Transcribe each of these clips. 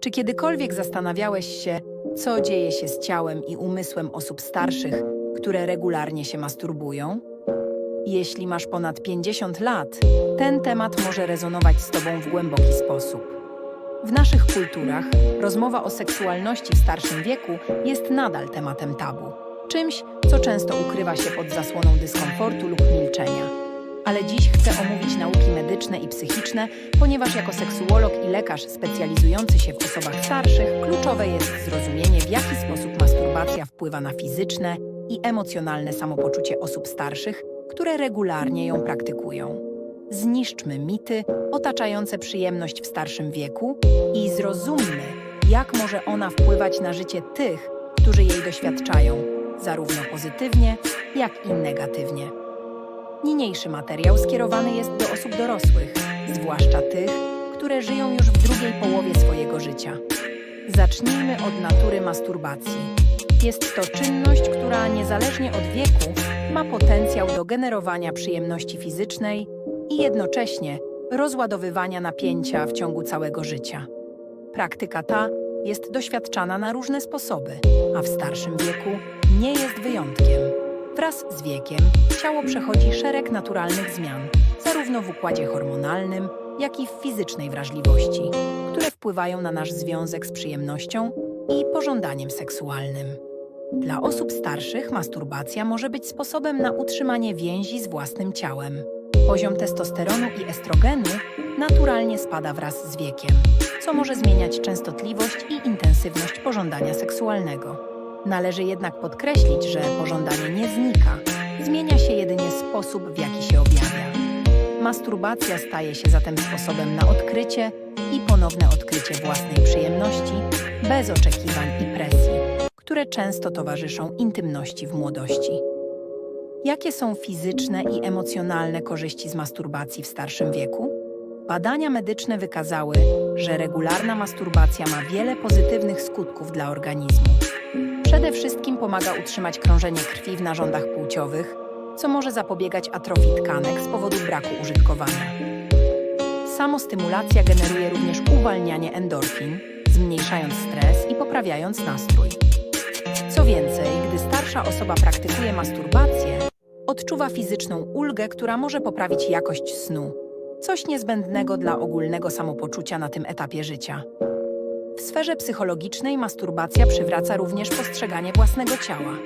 Czy kiedykolwiek zastanawiałeś się, co dzieje się z ciałem i umysłem osób starszych, które regularnie się masturbują? Jeśli masz ponad 50 lat, ten temat może rezonować z Tobą w głęboki sposób. W naszych kulturach rozmowa o seksualności w starszym wieku jest nadal tematem tabu, czymś, co często ukrywa się pod zasłoną dyskomfortu lub milczenia. Ale dziś chcę omówić nauki medyczne i psychiczne, ponieważ jako seksuolog i lekarz specjalizujący się w osobach starszych, kluczowe jest zrozumienie, w jaki sposób masturbacja wpływa na fizyczne i emocjonalne samopoczucie osób starszych, które regularnie ją praktykują. Zniszczmy mity otaczające przyjemność w starszym wieku i zrozummy, jak może ona wpływać na życie tych, którzy jej doświadczają, zarówno pozytywnie, jak i negatywnie. Niniejszy materiał skierowany jest do osób dorosłych, zwłaszcza tych, które żyją już w drugiej połowie swojego życia. Zacznijmy od natury masturbacji. Jest to czynność, która niezależnie od wieku ma potencjał do generowania przyjemności fizycznej i jednocześnie rozładowywania napięcia w ciągu całego życia. Praktyka ta jest doświadczana na różne sposoby, a w starszym wieku nie jest wyjątkiem. Wraz z wiekiem ciało przechodzi szereg naturalnych zmian, zarówno w układzie hormonalnym, jak i w fizycznej wrażliwości, które wpływają na nasz związek z przyjemnością i pożądaniem seksualnym. Dla osób starszych masturbacja może być sposobem na utrzymanie więzi z własnym ciałem. Poziom testosteronu i estrogenu naturalnie spada wraz z wiekiem, co może zmieniać częstotliwość i intensywność pożądania seksualnego. Należy jednak podkreślić, że pożądanie nie znika, zmienia się jedynie sposób, w jaki się objawia. Masturbacja staje się zatem sposobem na odkrycie i ponowne odkrycie własnej przyjemności, bez oczekiwań i presji, które często towarzyszą intymności w młodości. Jakie są fizyczne i emocjonalne korzyści z masturbacji w starszym wieku? Badania medyczne wykazały, że regularna masturbacja ma wiele pozytywnych skutków dla organizmu. Przede wszystkim pomaga utrzymać krążenie krwi w narządach płciowych, co może zapobiegać atrofii tkanek z powodu braku użytkowania. Samostymulacja generuje również uwalnianie endorfin, zmniejszając stres i poprawiając nastrój. Co więcej, gdy starsza osoba praktykuje masturbację, odczuwa fizyczną ulgę, która może poprawić jakość snu, coś niezbędnego dla ogólnego samopoczucia na tym etapie życia. W sferze psychologicznej masturbacja przywraca również postrzeganie własnego ciała.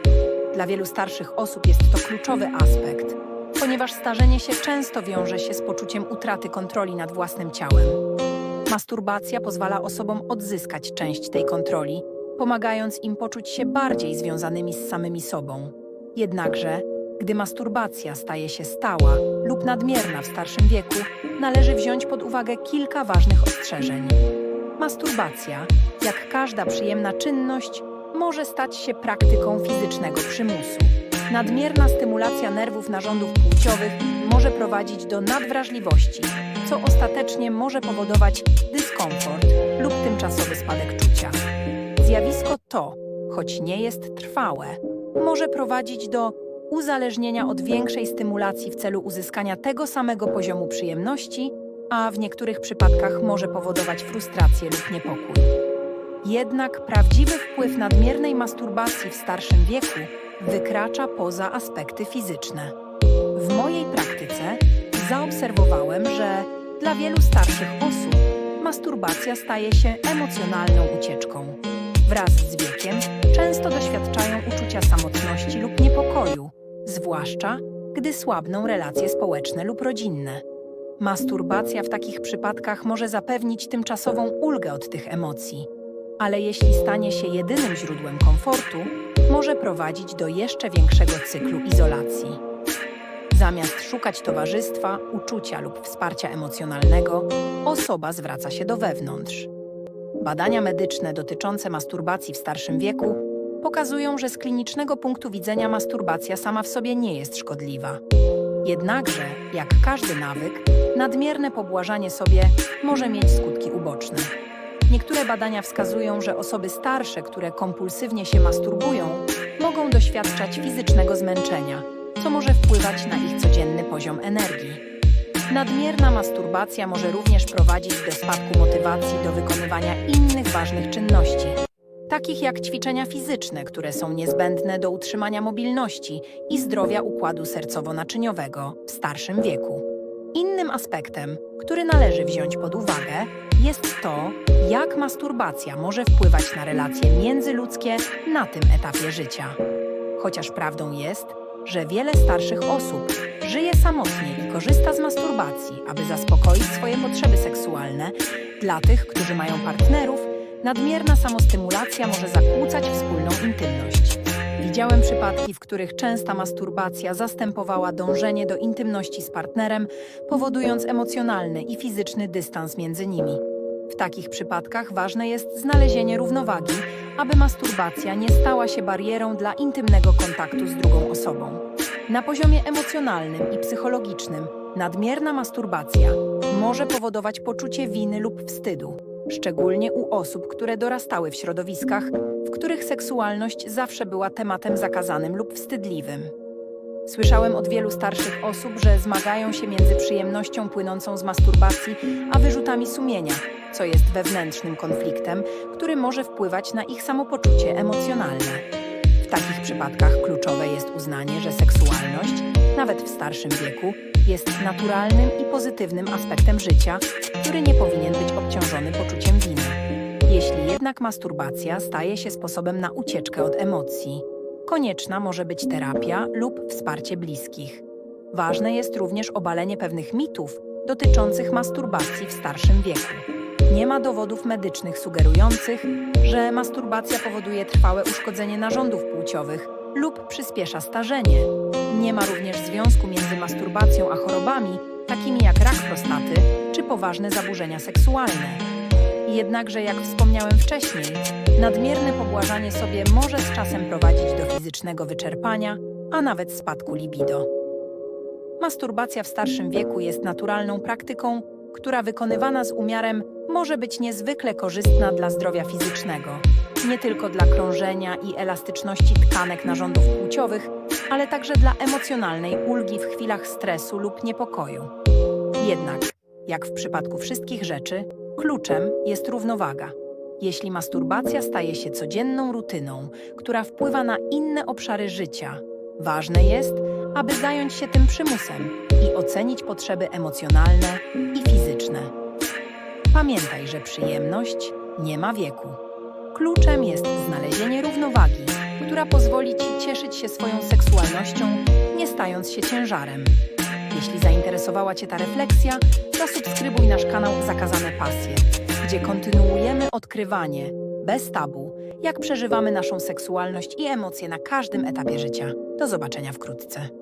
Dla wielu starszych osób jest to kluczowy aspekt, ponieważ starzenie się często wiąże się z poczuciem utraty kontroli nad własnym ciałem. Masturbacja pozwala osobom odzyskać część tej kontroli, pomagając im poczuć się bardziej związanymi z samymi sobą. Jednakże, gdy masturbacja staje się stała lub nadmierna w starszym wieku, należy wziąć pod uwagę kilka ważnych ostrzeżeń. Masturbacja, jak każda przyjemna czynność, może stać się praktyką fizycznego przymusu. Nadmierna stymulacja nerwów narządów płciowych może prowadzić do nadwrażliwości, co ostatecznie może powodować dyskomfort lub tymczasowy spadek czucia. Zjawisko to, choć nie jest trwałe, może prowadzić do uzależnienia od większej stymulacji w celu uzyskania tego samego poziomu przyjemności, a w niektórych przypadkach może powodować frustrację lub niepokój. Jednak prawdziwy wpływ nadmiernej masturbacji w starszym wieku wykracza poza aspekty fizyczne. W mojej praktyce zaobserwowałem, że dla wielu starszych osób masturbacja staje się emocjonalną ucieczką. Wraz z wiekiem często doświadczają uczucia samotności zwłaszcza gdy słabną relacje społeczne lub rodzinne. Masturbacja w takich przypadkach może zapewnić tymczasową ulgę od tych emocji, ale jeśli stanie się jedynym źródłem komfortu, może prowadzić do jeszcze większego cyklu izolacji. Zamiast szukać towarzystwa, uczucia lub wsparcia emocjonalnego, osoba zwraca się do wewnątrz. Badania medyczne dotyczące masturbacji w starszym wieku pokazują, że z klinicznego punktu widzenia masturbacja sama w sobie nie jest szkodliwa. Jednakże, jak każdy nawyk, nadmierne pobłażanie sobie może mieć skutki uboczne. Niektóre badania wskazują, że osoby starsze, które kompulsywnie się masturbują, mogą doświadczać fizycznego zmęczenia, co może wpływać na ich codzienny poziom energii. Nadmierna masturbacja może również prowadzić do spadku motywacji do wykonywania innych ważnych czynności, takich jak ćwiczenia fizyczne, które są niezbędne do utrzymania mobilności i zdrowia układu sercowo-naczyniowego w starszym wieku. Innym aspektem, który należy wziąć pod uwagę, jest to, jak masturbacja może wpływać na relacje międzyludzkie na tym etapie życia. Chociaż prawdą jest, że wiele starszych osób żyje samotnie i korzysta z masturbacji, aby zaspokoić swoje potrzeby seksualne, dla tych, którzy mają partnerów, nadmierna samostymulacja może zakłócać wspólną intymność. Widziałem przypadki, w których częsta masturbacja zastępowała dążenie do intymności z partnerem, powodując emocjonalny i fizyczny dystans między nimi. W takich przypadkach ważne jest znalezienie równowagi, aby masturbacja nie stała się barierą dla intymnego kontaktu z drugą osobą. Na poziomie emocjonalnym i psychologicznym nadmierna masturbacja może powodować poczucie winy lub wstydu, szczególnie u osób, które dorastały w środowiskach, w których seksualność zawsze była tematem zakazanym lub wstydliwym. Słyszałem od wielu starszych osób, że zmagają się między przyjemnością płynącą z masturbacji, a wyrzutami sumienia, co jest wewnętrznym konfliktem, który może wpływać na ich samopoczucie emocjonalne. Takich przypadkach kluczowe jest uznanie, że seksualność, nawet w starszym wieku, jest naturalnym i pozytywnym aspektem życia, który nie powinien być obciążony poczuciem winy. Jeśli jednak masturbacja staje się sposobem na ucieczkę od emocji, konieczna może być terapia lub wsparcie bliskich. Ważne jest również obalenie pewnych mitów dotyczących masturbacji w starszym wieku. Nie ma dowodów medycznych sugerujących, że masturbacja powoduje trwałe uszkodzenie narządów płciowych lub przyspiesza starzenie. Nie ma również związku między masturbacją a chorobami, takimi jak rak prostaty czy poważne zaburzenia seksualne. Jednakże, jak wspomniałem wcześniej, nadmierne pobłażanie sobie może z czasem prowadzić do fizycznego wyczerpania, a nawet spadku libido. Masturbacja w starszym wieku jest naturalną praktyką, która wykonywana z umiarem może być niezwykle korzystna dla zdrowia fizycznego, nie tylko dla krążenia i elastyczności tkanek narządów płciowych, ale także dla emocjonalnej ulgi w chwilach stresu lub niepokoju. Jednak, jak w przypadku wszystkich rzeczy, kluczem jest równowaga. Jeśli masturbacja staje się codzienną rutyną, która wpływa na inne obszary życia, ważne jest, aby zająć się tym przymusem i ocenić potrzeby emocjonalne i fizyczne. Pamiętaj, że przyjemność nie ma wieku. Kluczem jest znalezienie równowagi, która pozwoli Ci cieszyć się swoją seksualnością, nie stając się ciężarem. Jeśli zainteresowała Cię ta refleksja, zasubskrybuj nasz kanał Zakazane Pasje, gdzie kontynuujemy odkrywanie, bez tabu, jak przeżywamy naszą seksualność i emocje na każdym etapie życia. Do zobaczenia wkrótce.